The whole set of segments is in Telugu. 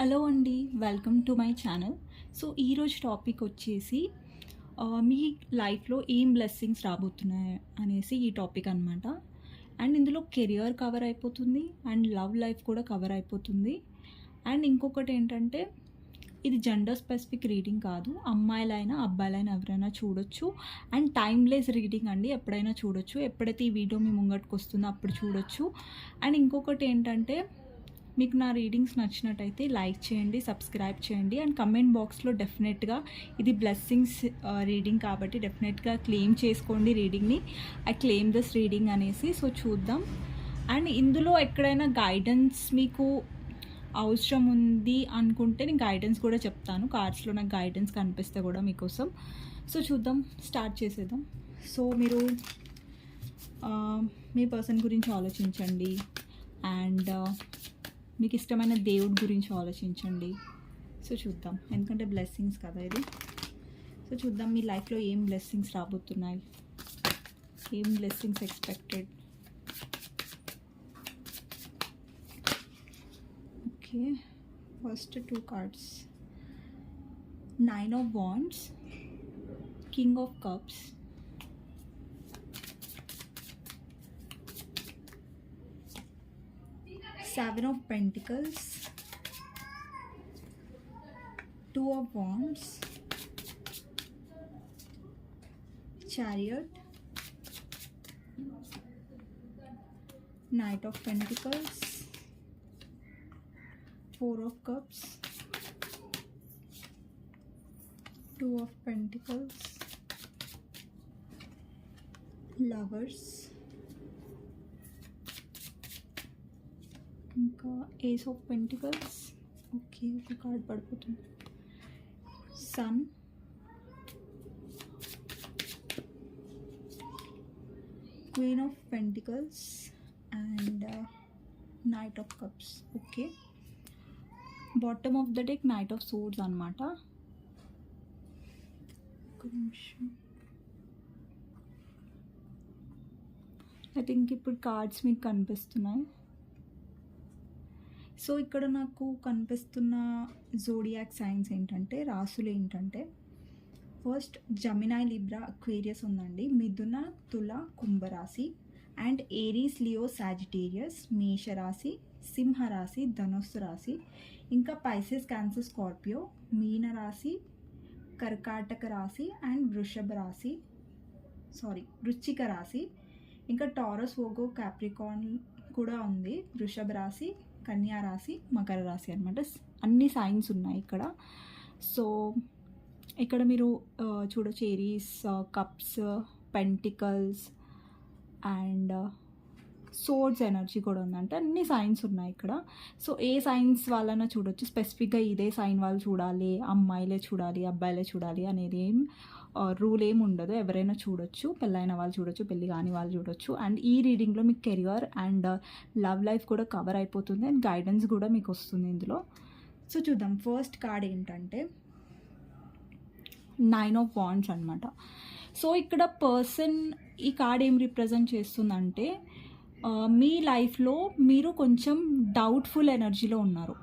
హలో అండి welcome to my channel. So ఈరోజు టాపిక్ వచ్చేసి మీ లైఫ్లో ఏం బ్లెస్సింగ్స్ రాబోతున్నాయి అనేసి ఈ టాపిక్ అనమాట అండ్ ఇందులో కెరియర్ కవర్ అయిపోతుంది అండ్ లవ్ లైఫ్ కూడా కవర్ అయిపోతుంది. అండ్ ఇంకొకటి ఏంటంటే ఇది జెండర్ స్పెసిఫిక్ రీడింగ్ కాదు అమ్మాయిలైనా అబ్బాయిలైనా ఎవరైనా చూడొచ్చు. అండ్ టైమ్లెస్ రీడింగ్ అండి ఎప్పుడైనా చూడొచ్చు. ఎప్పుడైతే ఈ వీడియో మీ ముంగట్కి వస్తుందో అప్పుడు చూడొచ్చు. అండ్ ఇంకొకటి ఏంటంటే మీకు నా రీడింగ్స్ నచ్చినట్టయితే లైక్ చేయండి సబ్స్క్రైబ్ చేయండి అండ్ కమెంట్ బాక్స్లో డెఫినెట్గా ఇది బ్లెస్సింగ్స్ రీడింగ్ uh, కాబట్టి డెఫినెట్గా క్లెయిమ్ చేసుకోండి రీడింగ్ని ఐ క్లెయిమ్ దిస్ రీడింగ్ అనేసి సో చూద్దాం. అండ్ ఇందులో ఎక్కడైనా గైడెన్స్ మీకు అవసరం ఉంది అనుకుంటే నేను గైడెన్స్ కూడా చెప్తాను. కార్డ్స్లో నాకు గైడెన్స్ కనిపిస్తే కూడా మీకోసం. సో చూద్దాం స్టార్ట్ చేసేద్దాం. సో మీరు uh, మీ పర్సన్ గురించి ఆలోచించండి. అండ్ మీకు ఇష్టమైన దేవుడి గురించి ఆలోచించండి. సో చూద్దాం. ఎందుకంటే బ్లెస్సింగ్స్ కదా ఇది. సో చూద్దాం మీ లైఫ్లో ఏం బ్లెస్సింగ్స్ రాబోతున్నాయి? ఏం blessings expected okay. First two cards nine of wands king of cups seven of pentacles. Two of wands. Chariot. Knight of pentacles. Four of cups. Two of pentacles. Lovers ఇంకా ఏస్ ఆఫ్ పెంటికల్స్ ఓకే ఒక కార్డ్ పడిపోతుంది sun queen of pentacles and knight of cups okay bottom of the deck knight of swords అనమాట ఒక నిమిషం ఐ థింక్ ఇప్పుడు కార్డ్స్ మీకు కనిపిస్తున్నాయి సో ఇక్కడ నాకు కనిపిస్తున్న జోడియాక్ సైన్స్ ఏంటంటే రాసులు ఏంటంటే ఫస్ట్ జమినాయ్ లిబ్రా అక్వేరియస్ ఉందండి. మిథున తుల కుంభరాశి అండ్ ఏరీస్ లియో సాజిటేరియస్ మేషరాశి సింహరాశి ధనుస్సు రాశి. ఇంకా పైసెస్ క్యాన్సర్ స్కార్పియో మీన రాశి కర్కాటక రాశి అండ్ వృషభ రాశి. సారీ వృశ్చిక రాశి. ఇంకా టారస్ ఓగో క్యాప్రికాన్ కూడా ఉంది. వృషభ రాశి కన్యా రాశి మకర రాశి అనమాట అన్ని సైన్స్ ఉన్నాయి ఇక్కడ. సో ఇక్కడ మీరు ఆ, చూడొచ్చు Aries cups pentacles and swords energy కూడా ఉందంటే. అన్ని సైన్స్ ఉన్నాయి ఇక్కడ. సో ఏ సైన్స్ వాళ్ళైనా చూడొచ్చు. స్పెసిఫిక్గా ఇదే సైన్ వాళ్ళు చూడాలి. అమ్మాయిలే చూడాలి అబ్బాయిలే చూడాలి అనేది ఏం రూల్ ఏమి ఉండదు. ఎవరైనా చూడొచ్చు పెళ్ళైన వాళ్ళు చూడొచ్చు పెళ్ళి కాని వాళ్ళు చూడొచ్చు. అండ్ ఈ రీడింగ్లో మీకు కెరియర్ అండ్ లవ్ లైఫ్ కూడా కవర్ అయిపోతుంది అండ్ గైడెన్స్ కూడా మీకు వస్తుంది ఇందులో. సో చూద్దాం. ఫస్ట్ కార్డ్ ఏంటంటే నైన్ ఆఫ్ వాండ్స్ అనమాట సో ఇక్కడ పర్సన్ ఈ కార్డ్ ఏం రిప్రజెంట్ చేస్తుందంటే uh, మీ లైఫ్లో మీరు కొంచెం డౌట్ఫుల్ ఎనర్జీలో ఉన్నారు.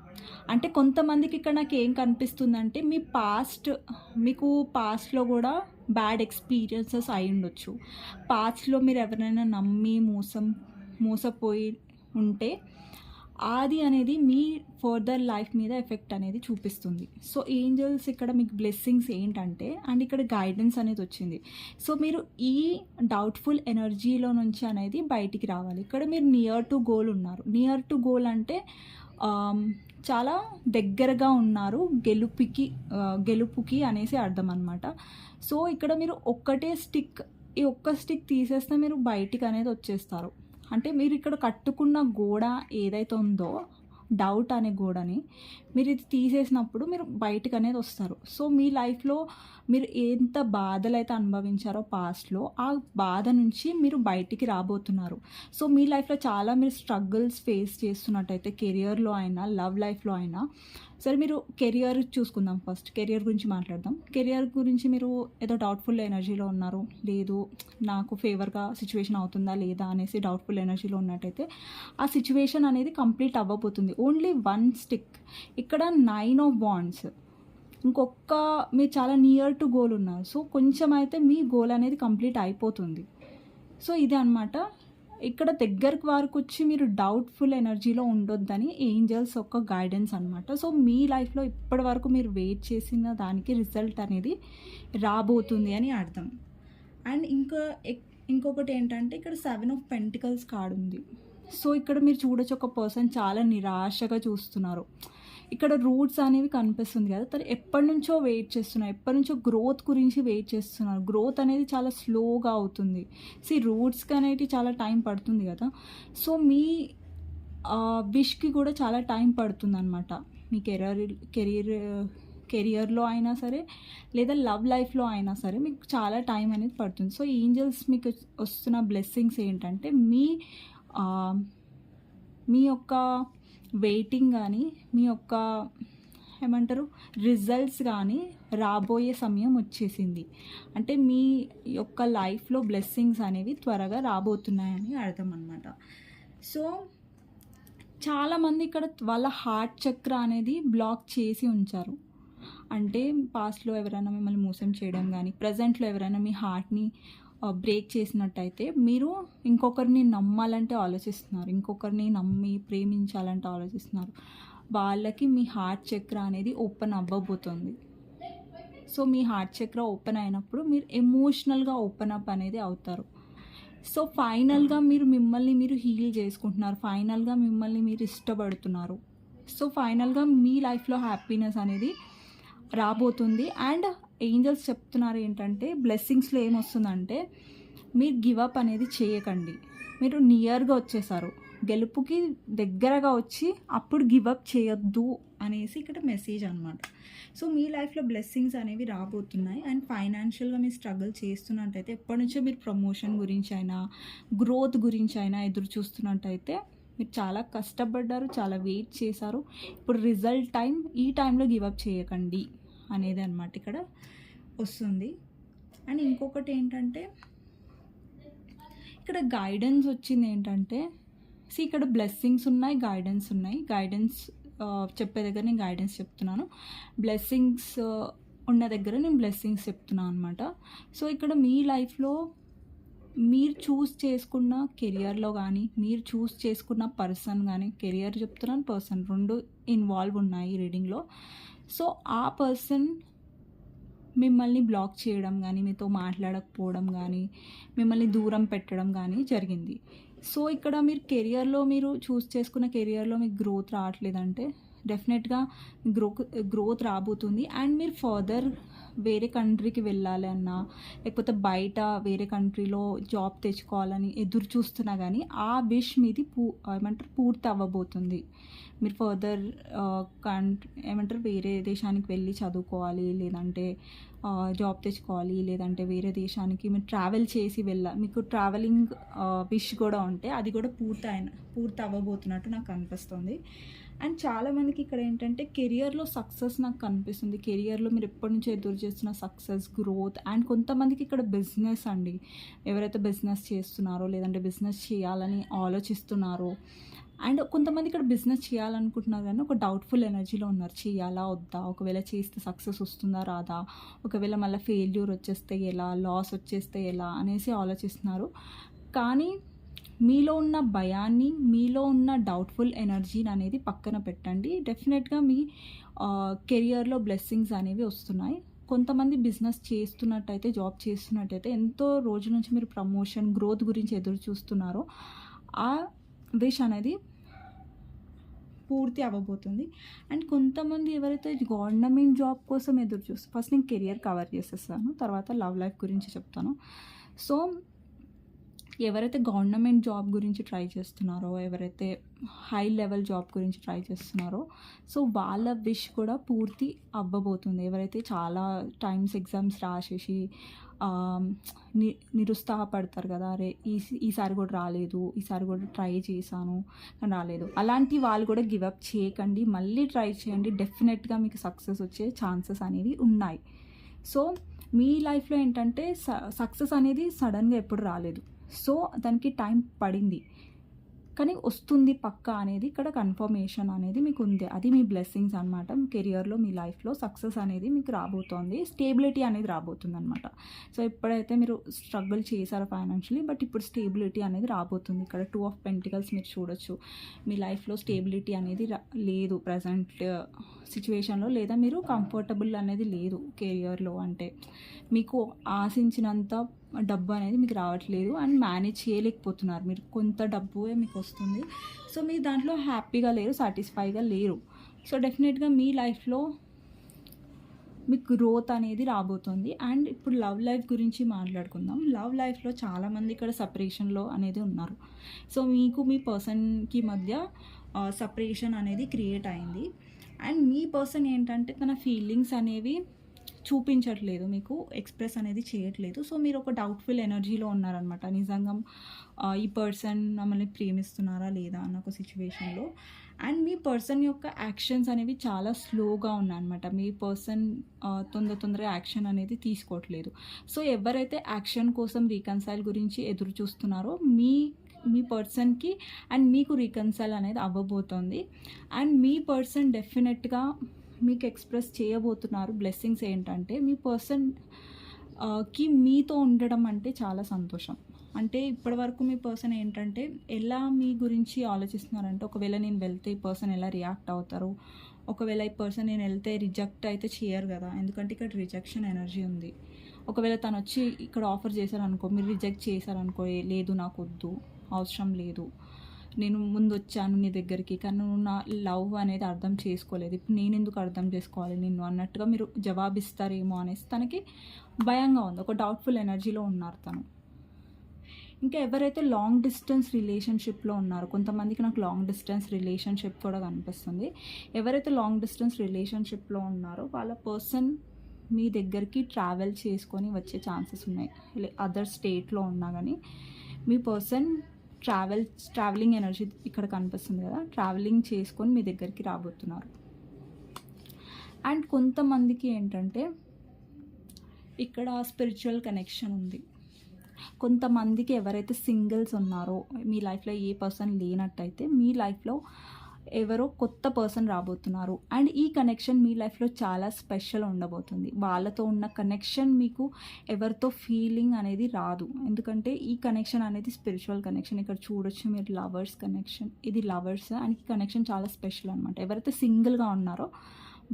అంటే కొంతమందికి ఇక్కడ నాకు ఏం కనిపిస్తుందంటే మీ పాస్ట్ మీకు పాస్ట్లో కూడా బ్యాడ్ ఎక్స్పీరియన్సెస్ అయి ఉండొచ్చు. పాస్ట్లో మీరు ఎవరైనా నమ్మి మోసం మోసపోయి ఉంటే అది అనేది మీ ఫర్దర్ లైఫ్ మీద ఎఫెక్ట్ అనేది చూపిస్తుంది. సో ఏంజల్స్ ఇక్కడ మీకు బ్లెస్సింగ్స్ ఏంటంటే అండ్ ఇక్కడ గైడెన్స్ అనేది వచ్చింది. సో మీరు ఈ డౌట్ఫుల్ ఎనర్జీలో నుంచి అనేది బయటికి రావాలి. ఇక్కడ మీరు నియర్ టు గోల్ ఉన్నారు. నియర్ టు గోల్ అంటే చాలా దగ్గరగా ఉన్నారు గెలుపుకి గెలుపుకి అనేసి అర్థం అనమాట సో ఇక్కడ మీరు ఒక్కటే స్టిక్ ఈ ఒక్క స్టిక్ తీసేస్తే మీరు బయటికి అనేది వచ్చేస్తారు. అంటే మీరు ఇక్కడ కట్టుకున్న గోడ ఏదైతే ఉందో డౌట్ అనే గోడని మీరు ఇది తీసేసినప్పుడు మీరు బయటకు అనేది వస్తారు. సో మీ లైఫ్లో మీరు ఎంత బాధలు అయితే అనుభవించారో పాస్ట్లో ఆ బాధ నుంచి మీరు బయటికి రాబోతున్నారు. సో మీ లైఫ్లో చాలా మీరు స్ట్రగుల్స్ ఫేస్ చేస్తున్నట్టయితే కెరియర్లో అయినా లవ్ లైఫ్లో అయినా సరే మీరు కెరియర్ చూసుకుందాం ఫస్ట్ కెరియర్ గురించి మాట్లాడదాం. కెరియర్ గురించి మీరు ఏదో డౌట్ఫుల్ ఎనర్జీలో ఉన్నారు. లేదు నాకు ఫేవర్గా సిచ్యువేషన్ అవుతుందా లేదా అనేసి డౌట్ఫుల్ ఎనర్జీలో ఉన్నట్టయితే ఆ సిచ్యువేషన్ అనేది కంప్లీట్ అవ్వబోతుంది. ఓన్లీ వన్ స్టిక్ ఇక్కడ నైన్ ఆఫ్ బాండ్స్ ఇంకొక మీరు చాలా నియర్ టు గోల్ ఉన్నారు. సో కొంచెం అయితే మీ గోల్ అనేది కంప్లీట్ అయిపోతుంది. సో ఇది అనమాట ఇక్కడ దగ్గరకు వరకు వచ్చి మీరు డౌట్ఫుల్ ఎనర్జీలో ఉండొద్దని ఏంజల్స్ యొక్క గైడెన్స్ అనమాట సో మీ లైఫ్లో ఇప్పటి వరకు మీరు వెయిట్ చేసిన దానికి రిజల్ట్ అనేది రాబోతుంది అని అర్థం. అండ్ ఇంకా ఎక్- ఇంకొకటి ఏంటంటే ఇక్కడ సెవెన్ ఆఫ్ పెంటికల్స్ కార్డ్ ఉంది. సో ఇక్కడ మీరు చూడొచ్చు ఒక పర్సన్ చాలా నిరాశగా చూస్తున్నారు. ఇక్కడ రూట్స్ అనేవి కనిపిస్తుంది కదా. తను ఎప్పటి నుంచో వెయిట్ చేస్తున్నారు. ఎప్పటి నుంచో గ్రోత్ గురించి వెయిట్ చేస్తున్నారు. గ్రోత్ అనేది చాలా స్లోగా అవుతుంది. సి రూట్స్కి అనేటివి చాలా టైం పడుతుంది కదా. సో మీ విష్కి కూడా చాలా టైం పడుతుంది అనమాట మీ కెరీర్ కెరీర్ కెరియర్లో అయినా సరే లేదా లవ్ లైఫ్లో అయినా సరే మీకు చాలా టైం అనేది పడుతుంది. సో ఏంజల్స్ మీకు వస్తున్న బ్లెస్సింగ్స్ ఏంటంటే మీ మీ యొక్క వెయిటింగ్ కానీ మీ యొక్క ఏమంటారు రిజల్ట్స్ కానీ రాబోయే సమయం వచ్చేసింది. అంటే మీ యొక్క లైఫ్లో బ్లెస్సింగ్స్ అనేవి త్వరగా రాబోతున్నాయని అర్థం అనమాట సో చాలామంది ఇక్కడ వాళ్ళ హార్ట్ చక్ర అనేది బ్లాక్ చేసి ఉంచారు. అంటే పాస్ట్లో ఎవరైనా మిమ్మల్ని మోసం చేయడం కానీ ప్రజెంట్లో ఎవరైనా మీ హార్ట్ని బ్రేక్ చేసినట్టయితే మీరు ఇంకొకరిని నమ్మాలంటే ఆలోచిస్తున్నారు. ఇంకొకరిని నమ్మి ప్రేమించాలంటే ఆలోచిస్తున్నారు. వాళ్ళకి మీ హార్ట్ చక్ర అనేది ఓపెన్ అవ్వబోతుంది. సో మీ హార్ట్ చక్ర ఓపెన్ అయినప్పుడు మీరు ఎమోషనల్గా ఓపెన్ అప్ అనేది అవుతారు. సో ఫైనల్గా మీరు మిమ్మల్ని మీరు హీల్ చేసుకుంటున్నారు. ఫైనల్గా మిమ్మల్ని మీరు ఇష్టపడుతున్నారు. సో ఫైనల్గా మీ లైఫ్లో హ్యాపీనెస్ అనేది రాబోతుంది. అండ్ ఏంజల్స్ చెప్తున్నారు ఏంటంటే బ్లెస్సింగ్స్లో ఏమొస్తుందంటే మీరు గివప్ అనేది చేయకండి. మీరు నియర్గా వచ్చేసారు. గెలుపుకి దగ్గరగా వచ్చి అప్పుడు గివప్ చేయొద్దు అనేసి ఇక్కడ మెసేజ్ అనమాట సో మీ లైఫ్లో బ్లెస్సింగ్స్ అనేవి రాబోతున్నాయి. అండ్ ఫైనాన్షియల్గా మీరు స్ట్రగుల్ చేస్తున్నట్టయితే ఎప్పటి నుంచో మీరు ప్రమోషన్ గురించి అయినా గ్రోత్ గురించి అయినా ఎదురు చూస్తున్నట్టయితే మీరు చాలా కష్టపడ్డారు చాలా వెయిట్ చేశారు. ఇప్పుడు రిజల్ట్ టైం ఈ టైంలో గివప్ చేయకండి. అనేది అనమాట ఇక్కడ వస్తుంది. అండ్ ఇంకొకటి ఏంటంటే ఇక్కడ గైడెన్స్ వచ్చింది ఏంటంటే సి ఇక్కడ బ్లెస్సింగ్స్ ఉన్నాయి గైడెన్స్ ఉన్నాయి. గైడెన్స్ చెప్పే దగ్గర నేను గైడెన్స్ చెప్తున్నాను. బ్లెస్సింగ్స్ ఉన్న దగ్గర నేను బ్లెస్సింగ్స్ చెప్తున్నాను అనమాట సో ఇక్కడ మీ లైఫ్లో మీరు చూస్ చేసుకున్న కెరియర్లో కానీ మీరు చూస్ చేసుకున్న పర్సన్ కానీ కెరియర్ చెప్తున్నాను పర్సన్ రెండు ఇన్వాల్వ్ ఉన్నాయి రీడింగ్లో సో ఆ పర్సన్ మిమ్మల్ని బ్లాక్ చేయడం కానీ మీతో మాట్లాడకపోవడం కానీ మిమ్మల్ని దూరం పెట్టడం కానీ జరిగింది. సో ఇక్కడ మీరు కెరియర్లో మీరు చూస్ చేసుకున్న కెరియర్లో మీకు గ్రోత్ రావట్లేదంటే డెఫినెట్గా గ్రో గ్రోత్ రాబోతుంది. అండ్ మీరు ఫర్దర్ వేరే కంట్రీకి వెళ్ళాలి అన్నా లేకపోతే బయట వేరే కంట్రీలో జాబ్ తెచ్చుకోవాలని ఎదురు చూస్తున్నా కానీ ఆ విష్ మీది పూ ఏమంటారు పూర్తి అవ్వబోతుంది. మీరు ఫర్దర్ కంట్రీ uh, ఏమంటారు? వేరే దేశానికి వెళ్ళి చదువుకోవాలి లేదంటే uh, జాబ్ తెచ్చుకోవాలి లేదంటే వేరే దేశానికి మీరు ట్రావెల్ చేసి వెళ్ళ మీకు ట్రావెలింగ్ విష్ uh, కూడా ఉంటే అది కూడా పూర్తి అయిన పూర్తి అవ్వబోతున్నట్టు నాకు అనిపిస్తుంది. అండ్ చాలామందికి ఇక్కడ ఏంటంటే కెరియర్లో సక్సెస్ నాకు కనిపిస్తుంది. కెరియర్లో మీరు ఎప్పటి నుంచో ఎదురు చేస్తున్న సక్సెస్ గ్రోత్ అండ్ కొంతమందికి ఇక్కడ బిజినెస్ అండి. ఎవరైతే బిజినెస్ చేస్తున్నారో లేదంటే బిజినెస్ చేయాలని ఆలోచిస్తున్నారో అండ్ కొంతమంది ఇక్కడ బిజినెస్ చేయాలనుకుంటున్నారు కానీ ఒక డౌట్ఫుల్ ఎనర్జీలో ఉన్నారు. చేయాలా వద్దా? ఒకవేళ చేస్తే సక్సెస్ వస్తుందా రాదా? ఒకవేళ మళ్ళీ ఫెయిల్యూర్ వచ్చేస్తే ఎలా? లాస్ వచ్చేస్తే ఎలా? అనేసి ఆలోచిస్తున్నారు. కానీ మీలో ఉన్న భయాన్ని మీలో ఉన్న డౌట్ఫుల్ ఎనర్జీని అనేది పక్కన పెట్టండి. డెఫినెట్గా మీ కెరియర్లో బ్లెస్సింగ్స్ అనేవి వస్తున్నాయి. కొంతమంది బిజినెస్ చేస్తున్నట్టయితే జాబ్ చేస్తున్నట్టయితే ఎంతో రోజు నుంచి మీరు ప్రమోషన్ గ్రోత్ గురించి ఎదురు చూస్తున్నారో. ఆ విష్ అనేది పూర్తి అవ్వబోతుంది. అండ్ కొంతమంది ఎవరైతే గవర్నమెంట్ జాబ్ కోసం ఎదురు చూస్తారు ఫస్ట్ నేను కెరియర్ కవర్ చేసేస్తాను తర్వాత లవ్ లైఫ్ గురించి చెప్తాను. సో ఎవరైతే గవర్నమెంట్ జాబ్ గురించి ట్రై చేస్తున్నారో ఎవరైతే హై లెవెల్ జాబ్ గురించి ట్రై చేస్తున్నారో సో వాళ్ళ విష్ కూడా పూర్తి అవ్వబోతుంది. ఎవరైతే చాలా టైమ్స్ ఎగ్జామ్స్ రాసేసి ని నిరుత్సాహపడతారు కదా అరే ఈ ఈసారి కూడా రాలేదు ఈసారి కూడా ట్రై చేశాను కానీ రాలేదు. అలాంటి వాళ్ళు కూడా గివప్ చేయకండి మళ్ళీ ట్రై చేయండి. డెఫినెట్గా మీకు సక్సెస్ వచ్చే ఛాన్సెస్ అనేవి ఉన్నాయి. సో మీ లైఫ్లో ఏంటంటే సక్సెస్ అనేది సడన్గా ఎప్పుడు రాలేదు. సో దానికి టైం పడింది. కానీ వస్తుంది పక్క అనేది ఇక్కడ కన్ఫర్మేషన్ అనేది మీకు ఉంది. అది మీ బ్లెస్సింగ్స్ అనమాట మీ కెరియర్లో మీ లైఫ్లో సక్సెస్ అనేది మీకు రాబోతోంది. స్టేబిలిటీ అనేది రాబోతుంది అనమాట సో ఎప్పుడైతే మీరు స్ట్రగుల్ చేశారు ఫైనాన్షియలీ బట్ ఇప్పుడు స్టేబిలిటీ అనేది రాబోతుంది. ఇక్కడ టూ ఆఫ్ పెంటికల్స్ మీరు చూడొచ్చు. మీ లైఫ్లో స్టేబిలిటీ అనేది లేదు. ప్రజెంట్ సిచ్యువేషన్లో లేదా మీరు కంఫర్టబుల్ అనేది లేదు కెరియర్లో అంటే మీకు ఆశించినంత డబ్బు అనేది మీకు రావట్లేదు అండ్ మేనేజ్ చేయలేకపోతున్నారు. మీరు కొంత డబ్బు మీకు వస్తుంది. సో మీరు దాంట్లో హ్యాపీగా లేరు సాటిస్ఫైగా లేరు. సో డెఫినెట్గా మీ లైఫ్లో మీకు గ్రోత్ అనేది రాబోతుంది. అండ్ ఇప్పుడు లవ్ లైఫ్ గురించి మాట్లాడుకుందాం. లవ్ లైఫ్లో చాలామంది ఇక్కడ సపరేషన్లో అనేది ఉన్నారు. సో మీకు మీ పర్సన్కి మధ్య సపరేషన్ అనేది క్రియేట్ అయింది. అండ్ మీ పర్సన్ ఏంటంటే తన ఫీలింగ్స్ అనేవి చూపించట్లేదు మీకు ఎక్స్ప్రెస్ అనేది చేయట్లేదు. సో మీరు ఒక డౌట్ఫుల్ ఎనర్జీలో ఉన్నారనమాట నిజంగా ఈ పర్సన్ మమ్మల్ని ప్రేమిస్తున్నారా లేదా అన్న ఒక సిచ్యువేషన్లో అండ్ మీ పర్సన్ యొక్క యాక్షన్స్ అనేవి చాలా స్లోగా ఉన్నాయన్నమాట. మీ పర్సన్ తొందర తొందరగా యాక్షన్ అనేది తీసుకోవట్లేదు. సో ఎవరైతే యాక్షన్ కోసం రీకన్సైల్ గురించి ఎదురు చూస్తున్నారో మీ మీ పర్సన్కి అండ్ మీకు రీకన్సైల్ అనేది అవ్వబోతోంది. అండ్ మీ పర్సన్ డెఫినెట్గా మీకు ఎక్స్ప్రెస్ చేయబోతున్నారు బ్లెస్సింగ్స్ ఏంటంటే మీ పర్సన్కి మీతో ఉండడం అంటే చాలా సంతోషం. అంటే ఇప్పటివరకు మీ పర్సన్ ఏంటంటే ఎలా మీ గురించి ఆలోచిస్తున్నారంటే ఒకవేళ నేను వెళ్తే ఈ పర్సన్ ఎలా రియాక్ట్ అవుతారు? ఒకవేళ ఈ పర్సన్ నేను వెళ్తే రిజెక్ట్ అయితే చేయరు కదా ఎందుకంటే ఇక్కడ రిజెక్షన్ ఎనర్జీ ఉంది. ఒకవేళ తను వచ్చి ఇక్కడ ఆఫర్ చేశారనుకో మీరు రిజెక్ట్ చేశారనుకో లేదు నాకు వద్దు. అవసరం లేదు. నేను ముందు వచ్చాను నీ దగ్గరికి కానీ నువ్వు నా లవ్ అనేది అర్థం చేసుకోలేదు. ఇప్పుడు నేను ఎందుకు అర్థం చేసుకోవాలి నిన్ను అన్నట్టుగా మీరు జవాబిస్తారేమో అనేసి తనకి భయంగా ఉంది. ఒక డౌట్ఫుల్ ఎనర్జీలో ఉన్నారు తను. ఇంకా ఎవరైతే లాంగ్ డిస్టెన్స్ రిలేషన్షిప్లో ఉన్నారో కొంతమందికి నాకు లాంగ్ డిస్టెన్స్ రిలేషన్షిప్ కూడా కనిపిస్తుంది. ఎవరైతే లాంగ్ డిస్టెన్స్ రిలేషన్షిప్లో ఉన్నారో వాళ్ళ పర్సన్ మీ దగ్గరికి ట్రావెల్ చేసుకొని వచ్చే ఛాన్సెస్ ఉన్నాయి. అదర్ స్టేట్లో ఉన్నా కానీ మీ పర్సన్ ట్రావెల్ ట్రావెలింగ్ ఎనర్జీ ఇక్కడ కనిపిస్తుంది కదా. ట్రావెలింగ్ చేసుకొని మీ దగ్గరికి రాబోతున్నారు. అండ్ కొంతమందికి ఏంటంటే ఇక్కడ స్పిరిచువల్ కనెక్షన్ ఉంది. కొంతమందికి ఎవరైతే సింగిల్స్ ఉన్నారో మీ లైఫ్లో ఏ పర్సన్ లేనట్టయితే మీ లైఫ్లో ఎవరో కొత్త పర్సన్ రాబోతున్నారు. అండ్ ఈ కనెక్షన్ మీ లైఫ్లో చాలా స్పెషల్ ఉండబోతుంది. వాళ్ళతో ఉన్న కనెక్షన్ మీకు ఎవరితో ఫీలింగ్ అనేది రాదు. ఎందుకంటే ఈ కనెక్షన్ అనేది స్పిరిచువల్ కనెక్షన్ ఇక్కడ చూడొచ్చు మీరు లవర్స్ కనెక్షన్ ఇది లవర్స్ అండ్ ఈ కనెక్షన్ చాలా స్పెషల్ అనమాట ఎవరైతే సింగిల్గా ఉన్నారో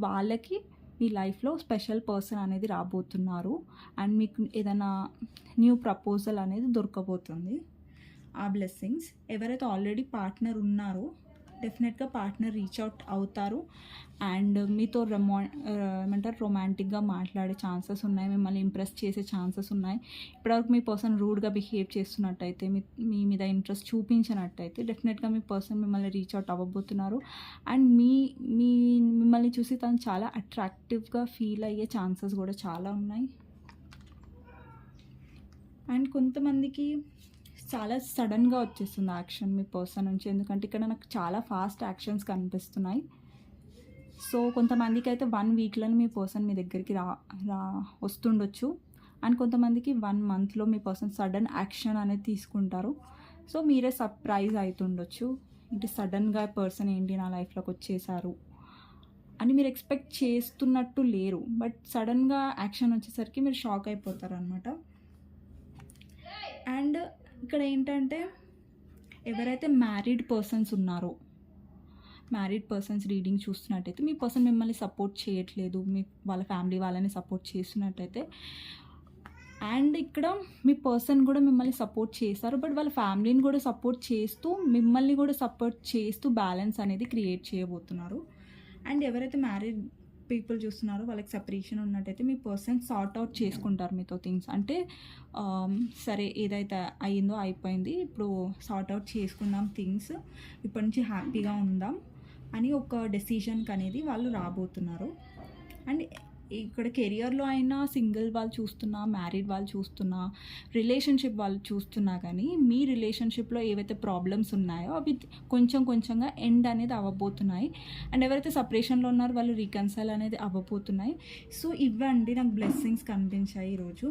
వాళ్ళకి మీ లైఫ్లో స్పెషల్ పర్సన్ అనేది రాబోతున్నారు. అండ్ మీకు ఏదైనా న్యూ ప్రపోజల్ అనేది దొరకబోతుంది. ఆ బ్లెస్సింగ్స్ ఎవరైతే ఆల్రెడీ పార్ట్నర్ ఉన్నారో డెఫినెట్గా పార్ట్నర్ రీచ్ అవుట్ అవుతారు. అండ్ మీతో రొమా ఏమంటారు రొమాంటిక్గా మాట్లాడే ఛాన్సెస్ ఉన్నాయి. మిమ్మల్ని ఇంప్రెస్ చేసే ఛాన్సెస్ ఉన్నాయి. ఇప్పటివరకు మీ పర్సన్ రూడ్గా బిహేవ్ చేస్తున్నట్టయితే మీ మీ మీద ఇంట్రెస్ట్ చూపించినట్టయితే డెఫినెట్గా మీ పర్సన్ మిమ్మల్ని రీచ్ అవుట్ అవ్వబోతున్నారు. అండ్ మీ మీ మిమ్మల్ని చూసి తను చాలా అట్రాక్టివ్గా ఫీల్ అయ్యే ఛాన్సెస్ కూడా చాలా ఉన్నాయి. అండ్ కొంతమందికి చాలా సడన్గా వచ్చేస్తుంది యాక్షన్ మీ పర్సన్ నుంచి. ఎందుకంటే ఇక్కడ నాకు చాలా ఫాస్ట్ యాక్షన్స్ కనిపిస్తున్నాయి. సో కొంతమందికి అయితే వన్ వీక్లో మీ పర్సన్ మీ దగ్గరికి రా రా వస్తుండొచ్చు. అండ్ కొంతమందికి వన్ మంత్లో మీ పర్సన్ సడన్ యాక్షన్ అనేది తీసుకుంటారు. సో మీరే సర్ప్రైజ్ అవుతుండొచ్చు ఇంటి సడన్గా పర్సన్ ఏంటి నా లైఫ్లోకి వచ్చేసారు? అని మీరు ఎక్స్పెక్ట్ చేస్తున్నట్టు లేరు. బట్ సడన్గా యాక్షన్ వచ్చేసరికి మీరు షాక్ అయిపోతారు అనమాట అండ్ ఇక్కడ ఏంటంటే ఎవరైతే మ్యారీడ్ పర్సన్స్ ఉన్నారో మ్యారీడ్ పర్సన్స్ రీడింగ్ చూస్తున్నట్టయితే మీ పర్సన్ మిమ్మల్ని సపోర్ట్ చేయట్లేదు మీ వాళ్ళ ఫ్యామిలీ వాళ్ళని సపోర్ట్ చేస్తున్నట్టయితే అండ్ ఇక్కడ మీ పర్సన్ కూడా మిమ్మల్ని సపోర్ట్ చేస్తారు బట్ వాళ్ళ ఫ్యామిలీని కూడా సపోర్ట్ చేస్తూ మిమ్మల్ని కూడా సపోర్ట్ చేస్తూ బ్యాలెన్స్ అనేది క్రియేట్ చేయబోతున్నారు. అండ్ ఎవరైతే మ్యారీడ్ పీపుల్ చూస్తున్నారో వాళ్ళకి సెపరేషన్ ఉన్నట్టయితే మీ పర్సన్ సార్ట్ అవుట్ చేసుకుంటారు మీతో థింగ్స్ అంటే um, సరే ఏదైతే అయిందో అయిపోయింది ఇప్పుడు సార్ట్ అవుట్ చేసుకుందాం థింగ్స్ ఇప్పటి నుంచి హ్యాపీగా ఉందాం అని ఒక డెసిషన్కి అనేది వాళ్ళు రాబోతున్నారు. అండ్ ఇక్కడ కెరియర్లో అయినా సింగిల్ వాళ్ళు చూస్తున్నా మ్యారీడ్ వాళ్ళు చూస్తున్నా రిలేషన్షిప్ వాళ్ళు చూస్తున్నా కానీ మీ రిలేషన్షిప్లో ఏవైతే ప్రాబ్లమ్స్ ఉన్నాయో అవి కొంచెం కొంచెంగా ఎండ్ అనేది అవ్వబోతున్నాయి. అండ్ ఎవరైతే సపరేషన్లో ఉన్నారో వాళ్ళు రీకన్సైల్ అనేది అవ్వబోతున్నాయి. సో ఇవ్వండి నాకు బ్లెస్సింగ్స్ కనిపించాయి ఈరోజు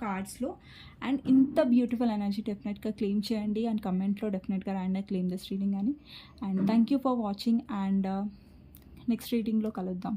కార్డ్స్లో. అండ్ ఇంత బ్యూటిఫుల్ ఎనర్జీ డెఫినెట్గా క్లెయిమ్ చేయండి. అండ్ కమెంట్లో డెఫినెట్గా రాయండి క్లెయిమ్ దిస్ రీడింగ్ అని. And thank you for watching. And uh, next రీడింగ్లో కలుద్దాం.